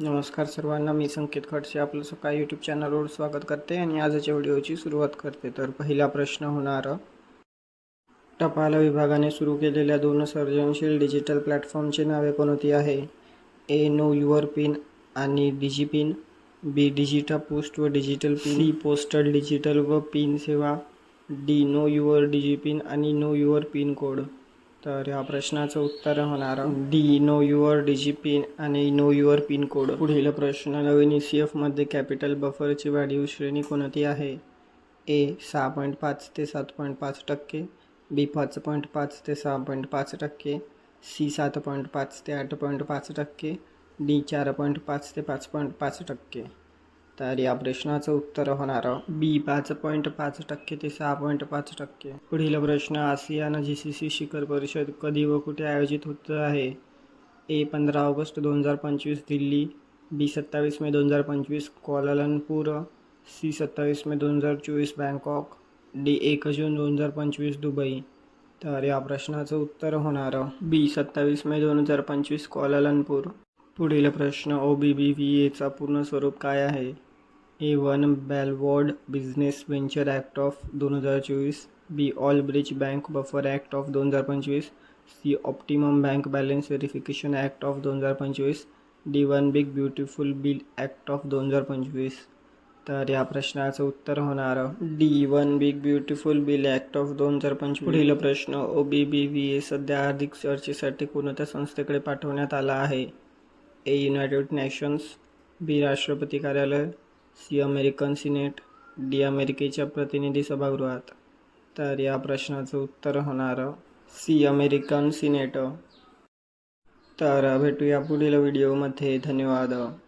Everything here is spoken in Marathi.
नमस्कार सर्वांना मी संकेत खडसे आपलं सकाळी यूट्यूब चॅनलवर स्वागत करते आणि आजच्या व्हिडिओची सुरुवात करते. तर पहिला प्रश्न होणार टपाल विभागाने सुरू केलेल्या दोन सर्जनशील डिजिटल प्लॅटफॉर्मची नावे कोणती आहे? ए नो युअर पिन आणि digi PIN B digital post व digital PIN D postal digital व पिन सेवा. D know your digi PIN आणि नो युअर पिन कोड तर या प्रश्नाचं उत्तर होणार D know your G PIN आणि नो युअर पिन कोड. पुढील प्रश्न नवीन ई सी एफमध्ये कॅपिटल बफरची वाढीव श्रेणी कोणती आहे? ए सहा पॉईंट पाच ते सात पॉईंट पाच टक्के बी पाच पॉईंट पाच ते सहा पॉईंट पाच टक्के सी सात पॉईंट पाच ते आठ पॉईंट पाच टक्के डी चार पॉईंट पाच ते पाच पॉईंट पाच टक्के. तर या प्रश्नाचं उत्तर होणार बी पाच पॉईंट पाच टक्के ते सहा पॉईंट पाच टक्के. पुढील प्रश्न आसियान जी सी सी शिखर परिषद कधी व कुठे आयोजित होत आहे? ए पंधरा ऑगस्ट दोन हजार पंचवीस दिल्ली. बी सत्तावीस मे दोन हजार पंचवीस कोलालंपूर सी सत्तावीस मे दोन हजार चोवीस बँकॉक. डी एक जून दोन हजार पंचवीस दुबई. तर या प्रश्नाचं उत्तर होणार बी सत्तावीस मे दोन हजार पंचवीस कोलालंपूर पुढील प्रश्न ओ बी बी व्ही एचा पूर्ण स्वरूप काय आहे? A one bellward business venture act of दोन हजार चोवीस B all bridge bank buffer act of दोन हजार पंचवीस C optimum bank balance verification act of दोन हजार पंचवीस D one big beautiful bill act of दोन हजार पंचवीस. तर या प्रश्नाचं उत्तर होणार D one big beautiful bill act of दोन हजार पंचवीस. पुढील प्रश्न O B B V A सध्या आर्थिक चर्चेसाठी कोणत्या संस्थेकडे पाठवण्यात आला आहे? ए युनायटेड नेशन्स बी राष्ट्रपती कार्यालय सी अमेरिकन सिनेट डी अमेरिकेच्या प्रतिनिधी सभागृहात. तर या प्रश्नाचं उत्तर होणार सी अमेरिकन सिनेट. तर भेटूया पुढील व्हिडिओमध्ये. धन्यवाद.